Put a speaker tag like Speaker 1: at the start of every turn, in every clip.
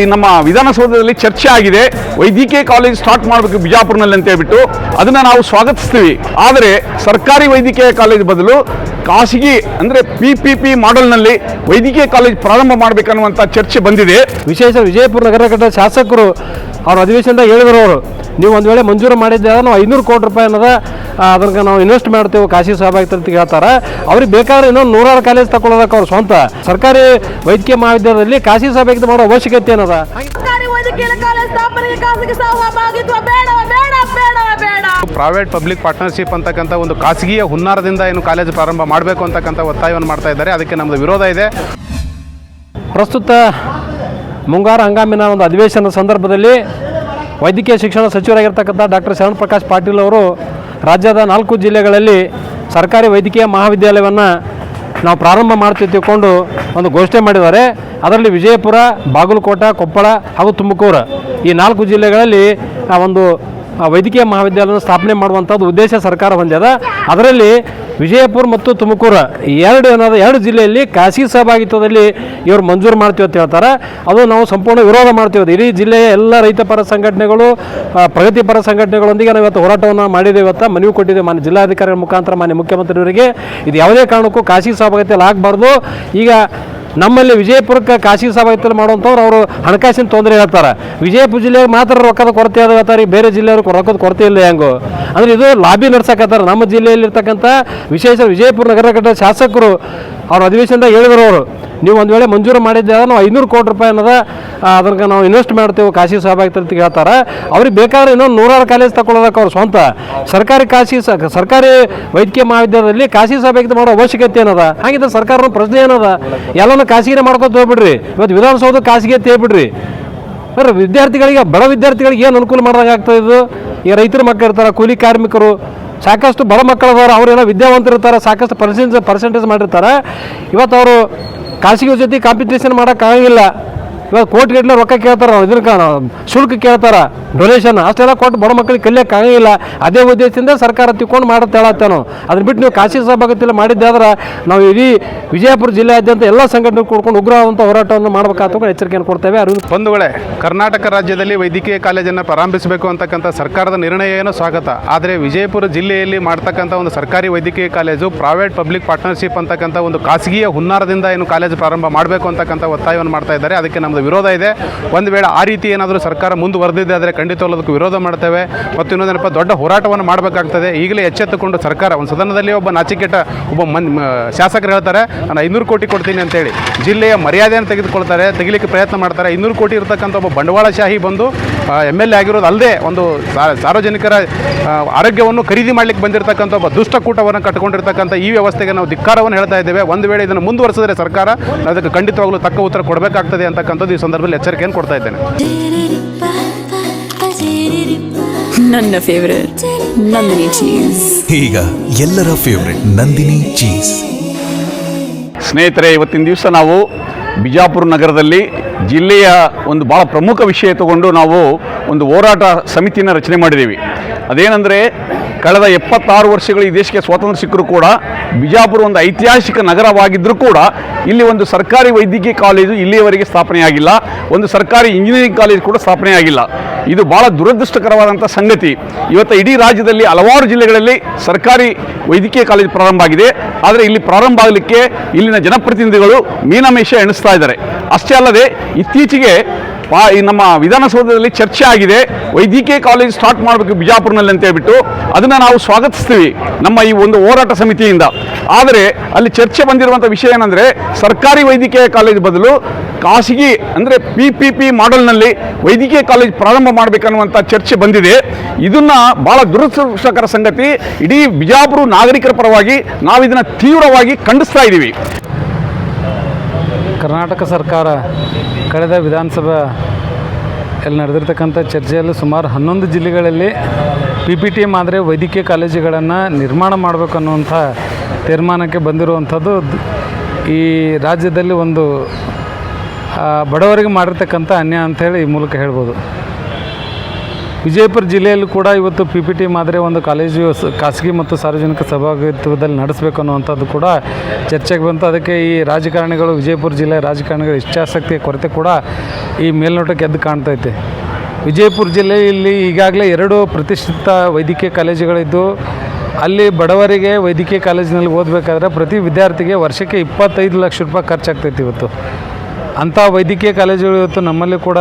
Speaker 1: ಈ ನಮ್ಮ ವಿಧಾನಸೌಧದಲ್ಲಿ ಚರ್ಚೆ ಆಗಿದೆ. ವೈದ್ಯಕೀಯ ಕಾಲೇಜ್ ಸ್ಟಾರ್ಟ್ ಮಾಡಬೇಕು ಬಿಜಾಪುರ್ನಲ್ಲಿ ಅಂತ ಹೇಳ್ಬಿಟ್ಟು. ಅದನ್ನ ನಾವು ಸ್ವಾಗತಿಸ್ತೀವಿ. ಆದರೆ ಸರ್ಕಾರಿ ವೈದ್ಯಕೀಯ ಕಾಲೇಜ್ ಬದಲು ಖಾಸಗಿ ಅಂದ್ರೆ ಪಿ ಪಿ ಪಿ ಮಾಡೆಲ್ನಲ್ಲಿ ವೈದ್ಯಕೀಯ ಕಾಲೇಜ್ ಪ್ರಾರಂಭ ಮಾಡಬೇಕನ್ನುವಂಥ ಚರ್ಚೆ ಬಂದಿದೆ.
Speaker 2: ವಿಶೇಷ ವಿಜಯಪುರ ನಗರ ಶಾಸಕರು ಅವ್ರ ಅಧಿವೇಶನದಾಗ ಹೇಳಿದ್ರು ಅವರು ನೀವು ಒಂದು ವೇಳೆ ಮಂಜೂರು ಮಾಡಿದ್ದೆ ನಾವು ಐನೂರು ಕೋಟಿ ರೂಪಾಯಿ ಅನ್ನೋದ ಅದಕ್ಕೆ ನಾವು ಇನ್ವೆಸ್ಟ್ ಮಾಡ್ತೇವೆ ಖಾಸಗಿ ಸಹಭಾಗಿತ್ವ ಅಂತ ಹೇಳ್ತಾರೆ. ಅವ್ರಿಗೆ ಬೇಕಾದ್ರೆ ಇನ್ನೊಂದು ನೂರಾರು ಕಾಲೇಜ್ ತಗೊಳ್ಳೋದಕ್ಕೆ ಅವ್ರು ಸ್ವಂತ. ಸರ್ಕಾರಿ ವೈದ್ಯಕೀಯ ಮಹಾವಿದ್ಯಾಲಯದಲ್ಲಿ ಖಾಸಗಿ ಸಹಭಾಗಿತ್ವ ಮಾಡೋ ಅವಶ್ಯಕತೆ ಏನದ?
Speaker 3: ಸರ್ಕಾರಿ ವೈದ್ಯಕೀಯ ಕಾಲೇಜ್ ಸ್ಥಾಪನೆಗೆ ಖಾಸಗಿ ಸಹಭಾಗಿತ್ವ ಬೇಡ ಬೇಡ ಬೇಡ ಬೇಡ.
Speaker 4: ಪ್ರೈವೇಟ್ ಪಬ್ಲಿಕ್ ಪಾರ್ಟ್ನರ್ಶಿಪ್ ಅಂತಕ್ಕಂಥ ಒಂದು ಖಾಸಗಿಯ ಹುನ್ನಾರದಿಂದ ಏನು ಕಾಲೇಜು ಪ್ರಾರಂಭ ಮಾಡಬೇಕು ಅಂತಕ್ಕಂಥ ಒತ್ತಾಯವನ್ನು ಮಾಡ್ತಾ ಇದ್ದಾರೆ. ಅದಕ್ಕೆ ನಮ್ಮದು ವಿರೋಧ ಇದೆ.
Speaker 2: ಪ್ರಸ್ತುತ ಮುಂಗಾರು ಹಂಗಾಮಿನ ಒಂದು ಅಧಿವೇಶನದ ಸಂದರ್ಭದಲ್ಲಿ ವೈದ್ಯಕೀಯ ಶಿಕ್ಷಣ ಸಚಿವರಾಗಿರ್ತಕ್ಕಂಥ ಡಾಕ್ಟರ್ ಶರಣ್ ಪ್ರಕಾಶ್ ಪಾಟೀಲ್ ಅವರು ರಾಜ್ಯದ ನಾಲ್ಕು ಜಿಲ್ಲೆಗಳಲ್ಲಿ ಸರ್ಕಾರಿ ವೈದ್ಯಕೀಯ ಮಹಾವಿದ್ಯಾಲಯವನ್ನು ನಾವು ಪ್ರಾರಂಭ ಮಾಡ್ತೀವಿ ತಿಳ್ಕೊಂಡು ಒಂದು ಘೋಷಣೆ ಮಾಡಿದ್ದಾರೆ. ಅದರಲ್ಲಿ ವಿಜಯಪುರ, ಬಾಗಲಕೋಟ, ಕೊಪ್ಪಳ ಹಾಗೂ ತುಮಕೂರು ಈ ನಾಲ್ಕು ಜಿಲ್ಲೆಗಳಲ್ಲಿ ಆ ಒಂದು ವೈದ್ಯಕೀಯ ಮಹಾವಿದ್ಯಾಲಯವನ್ನು ಸ್ಥಾಪನೆ ಮಾಡುವಂಥದ್ದು ಉದ್ದೇಶ ಸರ್ಕಾರ ಹೊಂದ್ಯದ. ಅದರಲ್ಲಿ ವಿಜಯಪುರ ಮತ್ತು ತುಮಕೂರು ಎರಡು ಏನಾದ ಎರಡು ಜಿಲ್ಲೆಯಲ್ಲಿ ಖಾಸಗಿ ಸಹಭಾಗಿತ್ವದಲ್ಲಿ ಇವರು ಮಂಜೂರು ಮಾಡ್ತೀವಿ ಅಂತ ಹೇಳ್ತಾರೆ. ಅದು ನಾವು ಸಂಪೂರ್ಣ ವಿರೋಧ ಮಾಡ್ತೀವಿ ಇಡೀ ಜಿಲ್ಲೆಯ ಎಲ್ಲ ರೈತಪರ ಸಂಘಟನೆಗಳು ಪ್ರಗತಿಪರ ಸಂಘಟನೆಗಳೊಂದಿಗೆ ನಾವು ಇವತ್ತು ಹೋರಾಟವನ್ನು ಮಾಡಿದ್ದೇವೆ ಇವತ್ತು. ಮನವಿ ಕೊಟ್ಟಿದ್ದೇವೆ ಮಾನ್ಯ ಜಿಲ್ಲಾಧಿಕಾರಿಗಳ ಮುಖಾಂತರ ಮಾನ್ಯ ಮುಖ್ಯಮಂತ್ರಿಯವರಿಗೆ. ಇದು ಯಾವುದೇ ಕಾರಣಕ್ಕೂ ಖಾಸಗಿ ಸಹಭಾಗಿತ್ವದಲ್ಲಿ ಆಗಬಾರ್ದು. ಈಗ ನಮ್ಮಲ್ಲಿ ವಿಜಯಪುರಕ್ಕೆ ಖಾಸಗಿ ಸಭಾಗಿತ್ತಲ್ಲಿ ಮಾಡುವಂಥವ್ರು, ಅವರು ಹಣಕಾಸಿನ ತೊಂದರೆ ಹೇಳ್ತಾರೆ. ವಿಜಯಪುರ ಜಿಲ್ಲೆಗೆ ಮಾತ್ರ ರೊಕ್ಕದ ಕೊರತೆ ಅದ ಹೇಳ್ತಾರೆ ಬೇರೆ ಜಿಲ್ಲೆಯವ್ರಿಗೆ ರೊಕ್ಕದ ಕೊರತೆ ಇಲ್ಲ ಹೆಂಗು. ಅಂದರೆ ಇದು ಲಾಬಿ ನಡ್ಸಕತ್ತಾರೆ ನಮ್ಮ ಜಿಲ್ಲೆಯಲ್ಲಿರ್ತಕ್ಕಂಥ ವಿಶೇಷ ವಿಜಯಪುರ ನಗರ ಶಾಸಕರು, ಅವ್ರ ಅಧಿವೇಶನದಾಗ ಹೇಳಿದ್ರು ಅವರು. ನೀವು ಒಂದು ವೇಳೆ ಮಂಜೂರು ಮಾಡಿದ್ದೆ ನಾವು ಐನೂರು ಕೋಟಿ ರೂಪಾಯಿ ಅನ್ನೋದ ಅದಕ್ಕೆ ನಾವು ಇನ್ವೆಸ್ಟ್ ಮಾಡ್ತೇವೆ ಖಾಸಗಿ ಸಹಭಾಗಿತ್ವ ಅಂತ ಹೇಳ್ತಾರೆ. ಅವ್ರಿಗೆ ಬೇಕಾದ್ರೆ ಇನ್ನೊಂದು ನೂರಾರು ಕಾಲೇಜ್ ತಗೊಳ್ಳೋದಕ್ಕೆ ಅವ್ರ ಸ್ವಂತ. ಸರ್ಕಾರಿ ಖಾಸಗಿ ಸರ್ಕಾರಿ ವೈದ್ಯಕೀಯ ಮಹಾವಿದ್ಯಾಲಯದಲ್ಲಿ ಖಾಸಗಿ ಸಹಭಾಗಿತ್ವ ಮಾಡೋ ಅವಶ್ಯಕತೆ ಏನದ? ಹಾಗಿದ್ರೆ ಸರ್ಕಾರದ ಪ್ರಶ್ನೆ ಏನದ? ಎಲ್ಲನೂ ಖಾಸಗಿನೇ ಮಾಡ್ಕೊತ ಹೋಗ್ಬಿಡ್ರಿ. ಇವತ್ತು ವಿಧಾನಸೌಧ ಖಾಸಗಿ ಅಂತ ಹೇಳ್ಬಿಡ್ರಿ. ಅಂದ್ರೆ ವಿದ್ಯಾರ್ಥಿಗಳಿಗೆ, ಬಡ ವಿದ್ಯಾರ್ಥಿಗಳಿಗೆ ಏನು ಅನುಕೂಲ ಮಾಡ್ದಂಗೆ ಆಗ್ತದೆ ಇದು? ಈಗ ರೈತರ ಮಕ್ಕಳು ಇರ್ತಾರೆ, ಕೂಲಿ ಕಾರ್ಮಿಕರು, ಸಾಕಷ್ಟು ಬಡ ಮಕ್ಕಳದವರು ಅವರೆಲ್ಲ ವಿದ್ಯಾವಂತರು ಇರ್ತಾರೆ ಸಾಕಷ್ಟು ಪರ್ಸೆಂಟ್ ಪರ್ಸೆಂಟೇಜ್ ಮಾಡಿರ್ತಾರೆ. ಇವತ್ತು ಅವರು ಖಾಸಗಿ ಜೊತೆ ಕಾಂಪಿಟೇಷನ್ ಮಾಡೋಕ್ಕಾಗಂಗಿಲ್ಲ ಇವಾಗ ಕೋಟಿಗಟ್ಟಲೆ ರೊಕ್ಕ ಕೇಳ್ತಾರೆ ಇದನ್ನ ಶುಲ್ಕ ಕೇಳ್ತಾರ ಡೊನೇಷನ್ ಅಷ್ಟೆಲ್ಲ ಕೊಟ್ಟು ಬಡ ಮಕ್ಕಳಿಗೆ ಕಲಿಯಕ್ಕೆ ಆಗಂಗಿಲ್ಲ ಅದೇ ಉದ್ದೇಶದಿಂದ ಸರ್ಕಾರ ತಿಳ್ಕೊಂಡು ಮಾಡುತ್ತೆ ಹೇಳತ್ತೆ ನಾವು ಅದನ್ನ ಬಿಟ್ಟು ನೀವು ಕಾಶಿ ಸಭಾಗತಿಯಲ್ಲಿ ಮಾಡಿದ್ದಾದ್ರೆ ನಾವು ಇಡೀ ವಿಜಯಪುರ ಜಿಲ್ಲೆಯಾದ್ಯಂತ ಎಲ್ಲ ಸಂಘಟನೆ ಕೂಡ್ಕೊಂಡು ಉಗ್ರವಾದಂಥ ಹೋರಾಟವನ್ನು ಮಾಡಬೇಕಾದ ಎಚ್ಚರಿಕೆಯನ್ನು ಕೊಡ್ತೇವೆ. ಅರಿವು
Speaker 4: ಬಂಧುಗಳೇ, ಕರ್ನಾಟಕ ರಾಜ್ಯದಲ್ಲಿ ವೈದ್ಯಕೀಯ ಕಾಲೇಜನ್ನು ಪ್ರಾರಂಭಿಸಬೇಕು ಅಂತಕ್ಕಂಥ ಸರ್ಕಾರದ ನಿರ್ಣಯ ಏನೋ? ಸ್ವಾಗತ. ಆದರೆ ವಿಜಯಪುರ ಜಿಲ್ಲೆಯಲ್ಲಿ ಮಾಡ್ತಕ್ಕಂಥ ಒಂದು ಸರ್ಕಾರಿ ವೈದ್ಯಕೀಯ ಕಾಲೇಜು ಪ್ರೈವೇಟ್ ಪಬ್ಲಿಕ್ ಪಾರ್ಟ್ನರ್ಶಿಪ್ ಅಂತಕ್ಕಂಥ ಒಂದು ಖಾಸಗಿಯ ಹುನ್ನಾರದಿಂದ ಏನು ಕಾಲೇಜು ಪ್ರಾರಂಭ ಮಾಡಬೇಕು ಅಂತಕ್ಕಂಥ ಒತ್ತಾಯವನ್ನು ಮಾಡ್ತಾ ಇದ್ದಾರೆ. ಅದಕ್ಕೆ ನಮ್ಮದು ವಿರೋಧ ಇದೆ. ಒಂದು ವೇಳೆ ಆ ರೀತಿ ಏನಾದರೂ ಸರ್ಕಾರ ಮುಂದುವರೆದಿದೆ ಆದರೆ ಖಂಡಿತವಲ್ಲದಕ್ಕೂ ವಿರೋಧ ಮಾಡ್ತೇವೆ. ಮತ್ತು ಇನ್ನೊಂದೇನಪ್ಪ ದೊಡ್ಡ ಹೋರಾಟವನ್ನು ಮಾಡಬೇಕಾಗ್ತದೆ. ಈಗಲೇ ಎಚ್ಚೆತ್ತುಕೊಂಡು ಸರ್ಕಾರ ಒಂದು ಸದನದಲ್ಲಿ ಒಬ್ಬ ನಾಚಿಕೆಟ್ಟ ಒಬ್ಬ ಮನ್ ಶಾಸಕರು ಹೇಳ್ತಾರೆ, ನಾನು ಐನೂರು ಕೋಟಿ ಕೊಡ್ತೀನಿ ಅಂತೇಳಿ. ಜಿಲ್ಲೆಯ ಮರ್ಯಾದೆಯನ್ನು ತೆಗೆದುಕೊಳ್ತಾರೆ, ತೆಗಿಲಿಕ್ಕೆ ಪ್ರಯತ್ನ ಮಾಡ್ತಾರೆ. ಐನೂರು ಕೋಟಿ ಇರತಕ್ಕಂಥ ಒಬ್ಬ ಬಂಡವಾಳಶಾಹಿ ಬಂದು ಎಂ ಎಲ್ ಎ ಆಗಿರೋದು ಅಲ್ಲದೆ ಒಂದು ಸಾರ್ವಜನಿಕರ ಆರೋಗ್ಯವನ್ನು ಖರೀದಿ ಮಾಡಲಿಕ್ಕೆ ಬಂದಿರತಕ್ಕಂಥ ಒಬ್ಬ ದುಷ್ಟಕೂಟವನ್ನು ಕಟ್ಟಿಕೊಂಡಿರ್ತಕ್ಕಂಥ ಈ ವ್ಯವಸ್ಥೆಗೆ ನಾವು ಧಿಕ್ಕಾರವನ್ನು ಹೇಳ್ತಾ ಇದ್ದೇವೆ. ಒಂದು ವೇಳೆ ಇದನ್ನು ಮುಂದುವರೆಸಿದ್ರೆ ಸರ್ಕಾರ ಅದಕ್ಕೆ ಖಂಡಿತವಾಗಲೂ ತಕ್ಕ ಉತ್ತರ ಕೊಡಬೇಕಾಗ್ತದೆ ಅಂತಕ್ಕಂಥದ್ದು ಈ ಸಂದರ್ಭದಲ್ಲಿ ಎಚ್ಚರಿಕೆಯನ್ನು ಕೊಡ್ತಾ ಇದ್ದೇನೆ.
Speaker 5: ನನ್ನ ಫೇವರೇಟ್ ನಂದಿನಿ ಚೀಸ್
Speaker 6: ಈಗ ಎಲ್ಲರ ಫೇವ್ರೆಟ್ ನಂದಿನಿ ಚೀಸ್
Speaker 1: ಸ್ನೇಹಿತರೆ ಇವತ್ತಿನ ದಿವಸ ನಾವು ಬಿಜಾಪುರ ನಗರದಲ್ಲಿ ಜಿಲ್ಲೆಯ ಒಂದು ಭಾಳ ಪ್ರಮುಖ ವಿಷಯ ತಗೊಂಡು ನಾವು ಒಂದು ಹೋರಾಟ ಸಮಿತಿಯನ್ನು ರಚನೆ ಮಾಡಿದ್ದೀವಿ. ಅದೇನೆಂದರೆ ಕಳೆದ ಎಪ್ಪತ್ತಾರು ವರ್ಷಗಳು ಈ ದೇಶಕ್ಕೆ ಸ್ವಾತಂತ್ರ್ಯ ಸಿಕ್ಕರೂ ಕೂಡ ಬಿಜಾಪುರ ಒಂದು ಐತಿಹಾಸಿಕ ನಗರವಾಗಿದ್ದರೂ ಕೂಡ ಇಲ್ಲಿ ಒಂದು ಸರ್ಕಾರಿ ವೈದ್ಯಕೀಯ ಕಾಲೇಜು ಇಲ್ಲಿಯವರೆಗೆ ಸ್ಥಾಪನೆಯಾಗಿಲ್ಲ ಒಂದು ಸರ್ಕಾರಿ ಇಂಜಿನಿಯರಿಂಗ್ ಕಾಲೇಜ್ ಕೂಡ ಸ್ಥಾಪನೆಯಾಗಿಲ್ಲ ಇದು ಭಾಳ ದುರದೃಷ್ಟಕರವಾದಂಥ ಸಂಗತಿ. ಇವತ್ತು ಇಡೀ ರಾಜ್ಯದಲ್ಲಿ ಹಲವಾರು ಜಿಲ್ಲೆಗಳಲ್ಲಿ ಸರ್ಕಾರಿ ವೈದ್ಯಕೀಯ ಕಾಲೇಜು ಪ್ರಾರಂಭ ಆಗಿದೆ. ಆದರೆ ಇಲ್ಲಿ ಪ್ರಾರಂಭ ಆಗಲಿಕ್ಕೆ ಇಲ್ಲಿನ ಜನಪ್ರತಿನಿಧಿಗಳು ಮೀನಮೇಷ ಎಣಿಸ್ತಾ ಇದ್ದಾರೆ. ಅಷ್ಟೇ ಅಲ್ಲದೆ ಇತ್ತೀಚೆಗೆ ಈ ನಮ್ಮ ವಿಧಾನಸೌಧದಲ್ಲಿ ಚರ್ಚೆ ಆಗಿದೆ. ವೈದ್ಯಕೀಯ ಕಾಲೇಜ್ ಸ್ಟಾರ್ಟ್ ಮಾಡಬೇಕು ಬಿಜಾಪುರನಲ್ಲಿ ಅಂತ ಹೇಳ್ಬಿಟ್ಟು. ಅದನ್ನು ನಾವು ಸ್ವಾಗತಿಸ್ತೀವಿ ನಮ್ಮ ಈ ಒಂದು ಹೋರಾಟ ಸಮಿತಿಯಿಂದ. ಆದರೆ ಅಲ್ಲಿ ಚರ್ಚೆ ಬಂದಿರುವಂಥ ವಿಷಯ ಏನಂದರೆ, ಸರ್ಕಾರಿ ವೈದ್ಯಕೀಯ ಕಾಲೇಜ್ ಬದಲು ಖಾಸಗಿ ಅಂದರೆ ಪಿ ಪಿ ಪಿ ಮಾಡೆಲ್ನಲ್ಲಿ ವೈದ್ಯಕೀಯ ಕಾಲೇಜ್ ಪ್ರಾರಂಭ ಮಾಡಬೇಕನ್ನುವಂಥ ಚರ್ಚೆ ಬಂದಿದೆ. ಇದನ್ನು ಭಾಳ ದುರದೃಷ್ಟಕರ ಸಂಗತಿ, ಇಡೀ ಬಿಜಾಪುರ ನಾಗರಿಕರ ಪರವಾಗಿ ನಾವು ಇದನ್ನು ತೀವ್ರವಾಗಿ ಖಂಡಿಸ್ತಾ ಇದ್ದೀವಿ
Speaker 7: ಕರ್ನಾಟಕ ಸರ್ಕಾರ ಕಳೆದ ವಿಧಾನಸಭಾ ಅಲ್ಲಿ ನಡೆದಿರ್ತಕ್ಕಂಥ ಚರ್ಚೆಯಲ್ಲಿ ಸುಮಾರು ಹನ್ನೊಂದು ಜಿಲ್ಲೆಗಳಲ್ಲಿ ಪಿ ಪಿ ಟಿ ಮಾದರಿ ವೈದ್ಯಕೀಯ ಕಾಲೇಜುಗಳನ್ನು ನಿರ್ಮಾಣ ಮಾಡಬೇಕು ಅನ್ನುವಂಥ ತೀರ್ಮಾನಕ್ಕೆ ಬಂದಿರುವಂಥದ್ದು ಈ ರಾಜ್ಯದಲ್ಲಿ ಒಂದು ಬಡವರಿಗೆ ಮಾಡಿರ್ತಕ್ಕಂಥ ಅನ್ಯಾಯ ಹೇಳಿ ಈ ಮೂಲಕ ಹೇಳ್ಬೋದು. ವಿಜಯಪುರ ಜಿಲ್ಲೆಯಲ್ಲೂ ಕೂಡ ಇವತ್ತು ಪಿ ಪಿ ಟಿ ಮಾದರಿ ಒಂದು ಕಾಲೇಜು ಖಾಸಗಿ ಮತ್ತು ಸಾರ್ವಜನಿಕ ಸಹಭಾಗಿತ್ವದಲ್ಲಿ ನಡೆಸಬೇಕು ಅನ್ನುವಂಥದ್ದು ಕೂಡ ಚರ್ಚೆಗೆ ಬಂತು. ಅದಕ್ಕೆ ಈ ರಾಜಕಾರಣಿಗಳು, ವಿಜಯಪುರ ಜಿಲ್ಲೆ ರಾಜಕಾರಣಿಗಳ ಇಚ್ಛಾಶಕ್ತಿಯ ಕೊರತೆ ಕೂಡ ಈ ಮೇಲ್ನೋಟಕ್ಕೆ ಎದ್ದು ಕಾಣ್ತೈತೆ ವಿಜಯಪುರ ಜಿಲ್ಲೆಯಲ್ಲಿ ಈಗಾಗಲೇ ಎರಡು ಪ್ರತಿಷ್ಠಿತ ವೈದ್ಯಕೀಯ ಕಾಲೇಜುಗಳಿದ್ದು, ಅಲ್ಲಿ ಬಡವರಿಗೆ ವೈದ್ಯಕೀಯ ಕಾಲೇಜಿನಲ್ಲಿ ಓದಬೇಕಾದ್ರೆ ಪ್ರತಿ ವಿದ್ಯಾರ್ಥಿಗೆ ವರ್ಷಕ್ಕೆ ಇಪ್ಪತ್ತೈದು ಲಕ್ಷ ರೂಪಾಯಿ ಖರ್ಚಾಗ್ತೈತಿ ಇವತ್ತು. ಅಂಥ ವೈದ್ಯಕೀಯ ಕಾಲೇಜುಗಳು ಇವತ್ತು ನಮ್ಮಲ್ಲಿ ಕೂಡ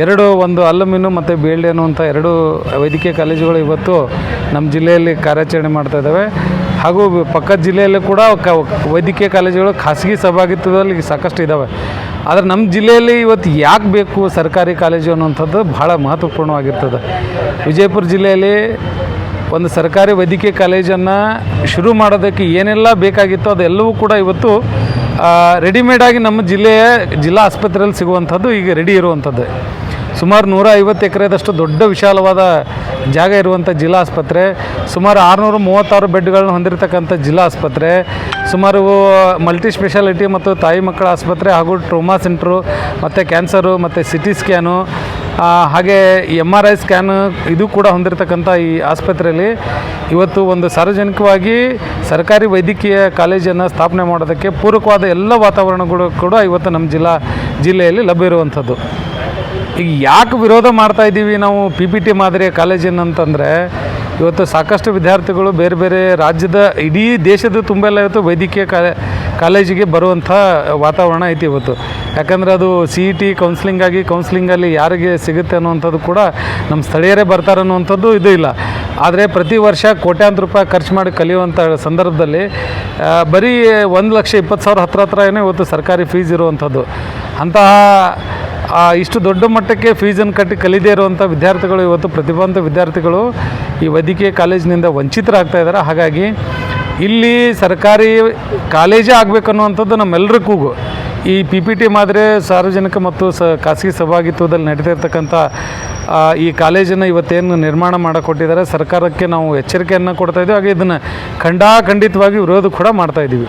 Speaker 7: ಎರಡು, ಒಂದು ಅಲ್ಲಮಿನು ಮತ್ತು ಬಿ ಅಂತ ಎರಡು ವೈದ್ಯಕೀಯ ಕಾಲೇಜುಗಳು ಇವತ್ತು ನಮ್ಮ ಜಿಲ್ಲೆಯಲ್ಲಿ ಕಾರ್ಯಾಚರಣೆ ಮಾಡ್ತಾ ಇದ್ದಾವೆ. ಹಾಗೂ ಪಕ್ಕದ ಜಿಲ್ಲೆಯಲ್ಲೂ ಕೂಡ ವೈದ್ಯಕೀಯ ಕಾಲೇಜುಗಳು ಖಾಸಗಿ ಸಹಭಾಗಿತ್ವದಲ್ಲಿ ಸಾಕಷ್ಟು ಇದ್ದಾವೆ. ಆದರೆ ನಮ್ಮ ಜಿಲ್ಲೆಯಲ್ಲಿ ಇವತ್ತು ಯಾಕೆ ಬೇಕು ಸರ್ಕಾರಿ ಕಾಲೇಜು ಅನ್ನುವಂಥದ್ದು ಭಾಳ ಮಹತ್ವಪೂರ್ಣವಾಗಿರ್ತದೆ. ವಿಜಯಪುರ ಜಿಲ್ಲೆಯಲ್ಲಿ ಒಂದು ಸರ್ಕಾರಿ ವೈದ್ಯಕೀಯ ಕಾಲೇಜನ್ನು ಶುರು ಮಾಡೋದಕ್ಕೆ ಏನೆಲ್ಲ ಬೇಕಾಗಿತ್ತು ಅದೆಲ್ಲವೂ ಕೂಡ ಇವತ್ತು ರೆಡಿಮೇಡಾಗಿ ನಮ್ಮ ಜಿಲ್ಲೆಯ ಜಿಲ್ಲಾ ಆಸ್ಪತ್ರೆಯಲ್ಲಿ ಸಿಗುವಂಥದ್ದು ಈಗ ರೆಡಿ ಇರುವಂಥದ್ದು. ಸುಮಾರು ನೂರ ಐವತ್ತು ಎಕರೆದಷ್ಟು ದೊಡ್ಡ ವಿಶಾಲವಾದ ಜಾಗ ಇರುವಂಥ ಜಿಲ್ಲಾ ಆಸ್ಪತ್ರೆ, ಸುಮಾರು ಆರುನೂರ ಮೂವತ್ತಾರು ಬೆಡ್ಗಳನ್ನು ಹೊಂದಿರತಕ್ಕಂಥ ಜಿಲ್ಲಾ ಆಸ್ಪತ್ರೆ, ಸುಮಾರು ಮಲ್ಟಿ ಸ್ಪೆಷಾಲಿಟಿ ಮತ್ತು ತಾಯಿ ಮಕ್ಕಳ ಆಸ್ಪತ್ರೆ ಹಾಗೂ ಟ್ರೋಮಾ ಸೆಂಟ್ರು ಮತ್ತು ಕ್ಯಾನ್ಸರು ಮತ್ತು ಸಿ ಟಿ ಸ್ಕ್ಯಾನು ಹಾಗೆ ಎಂ ಆರ್ ಐ ಸ್ಕ್ಯಾನ್ ಇದು ಕೂಡ ಹೊಂದಿರತಕ್ಕಂಥ ಈ ಆಸ್ಪತ್ರೆಯಲ್ಲಿ ಇವತ್ತು ಒಂದು ಸಾರ್ವಜನಿಕವಾಗಿ ಸರ್ಕಾರಿ ವೈದ್ಯಕೀಯ ಕಾಲೇಜನ್ನು ಸ್ಥಾಪನೆ ಮಾಡೋದಕ್ಕೆ ಪೂರಕವಾದ ಎಲ್ಲ ವಾತಾವರಣಗಳು ಕೂಡ ಇವತ್ತು ನಮ್ಮ ಜಿಲ್ಲಾ ಜಿಲ್ಲೆಯಲ್ಲಿ ಲಭ್ಯ ಇರುವಂಥದ್ದು. ಈಗ ಯಾಕೆ ವಿರೋಧ ಮಾಡ್ತಾ ಇದ್ದೀವಿ ನಾವು ಪಿ ಪಿ ಟಿ ಮಾದರಿಯ ಕಾಲೇಜಿನಂತಂದರೆ ಇವತ್ತು ಸಾಕಷ್ಟು ವಿದ್ಯಾರ್ಥಿಗಳು ಬೇರೆ ಬೇರೆ ರಾಜ್ಯದ ಇಡೀ ದೇಶದ ತುಂಬೆಲ್ಲ ಇವತ್ತು ವೈದ್ಯಕೀಯ ಕಾಲೇ ಕಾಲೇಜಿಗೆ ಬರುವಂಥ ವಾತಾವರಣ ಐತಿ ಇವತ್ತು. ಯಾಕಂದರೆ ಅದು ಸಿ ಇ ಟಿ ಕೌನ್ಸ್ಲಿಂಗಾಗಿ ಕೌನ್ಸಿಲಿಂಗಲ್ಲಿ ಯಾರಿಗೆ ಸಿಗುತ್ತೆ ಅನ್ನುವಂಥದ್ದು ಕೂಡ ನಮ್ಮ ಸ್ಥಳೀಯರೇ ಬರ್ತಾರೆ ಅನ್ನುವಂಥದ್ದು ಇದು ಇಲ್ಲ. ಆದರೆ ಪ್ರತಿ ವರ್ಷ ಕೋಟ್ಯಾಂತರ ರೂಪಾಯಿ ಖರ್ಚು ಮಾಡಿ ಕಲಿಯುವಂಥ ಸಂದರ್ಭದಲ್ಲಿ ಬರೀ ಒಂದು ಲಕ್ಷ ಇಪ್ಪತ್ತು ಸಾವಿರ ಹತ್ರ ಹತ್ರ ಏನೋ ಇವತ್ತು ಸರ್ಕಾರಿ ಫೀಸ್ ಇರುವಂಥದ್ದು. ಅಂತಹ ಇಷ್ಟು ದೊಡ್ಡ ಮಟ್ಟಕ್ಕೆ ಫೀಸನ್ನು ಕಟ್ಟಿ ಕಲಿದೇ ಇರುವಂಥ ವಿದ್ಯಾರ್ಥಿಗಳು ಇವತ್ತು ಪ್ರತಿಭಾವಂತ ವಿದ್ಯಾರ್ಥಿಗಳು ಈ ವೈದ್ಯಕೀಯ ಕಾಲೇಜಿನಿಂದ ವಂಚಿತರಾಗ್ತಾ ಇದ್ದಾರೆ. ಹಾಗಾಗಿ ಇಲ್ಲಿ ಸರ್ಕಾರಿ ಕಾಲೇಜೇ ಆಗಬೇಕನ್ನುವಂಥದ್ದು ನಮ್ಮೆಲ್ಲರೂ ಕೂಗು. ಈ ಪಿ ಪಿ ಟಿ ಮಾದರಿ ಸಾರ್ವಜನಿಕ ಮತ್ತು ಸ ಖಾಸಗಿ ಸಹಭಾಗಿತ್ವದಲ್ಲಿ ನಡೀತಾ ಇರ್ತಕ್ಕಂಥ ಆ, ಈ ಕಾಲೇಜನ್ನು ಇವತ್ತೇನು ನಿರ್ಮಾಣ ಮಾಡಿಕೊಟ್ಟಿದ್ದಾರೆ. ಸರ್ಕಾರಕ್ಕೆ ನಾವು ಎಚ್ಚರಿಕೆಯನ್ನು ಕೊಡ್ತಾ ಇದ್ದೀವಿ. ಹಾಗೆ ಇದನ್ನು ಖಂಡಾಖಂಡಿತವಾಗಿ ವಿರೋಧ ಕೂಡ ಮಾಡ್ತಾ ಇದ್ದೀವಿ.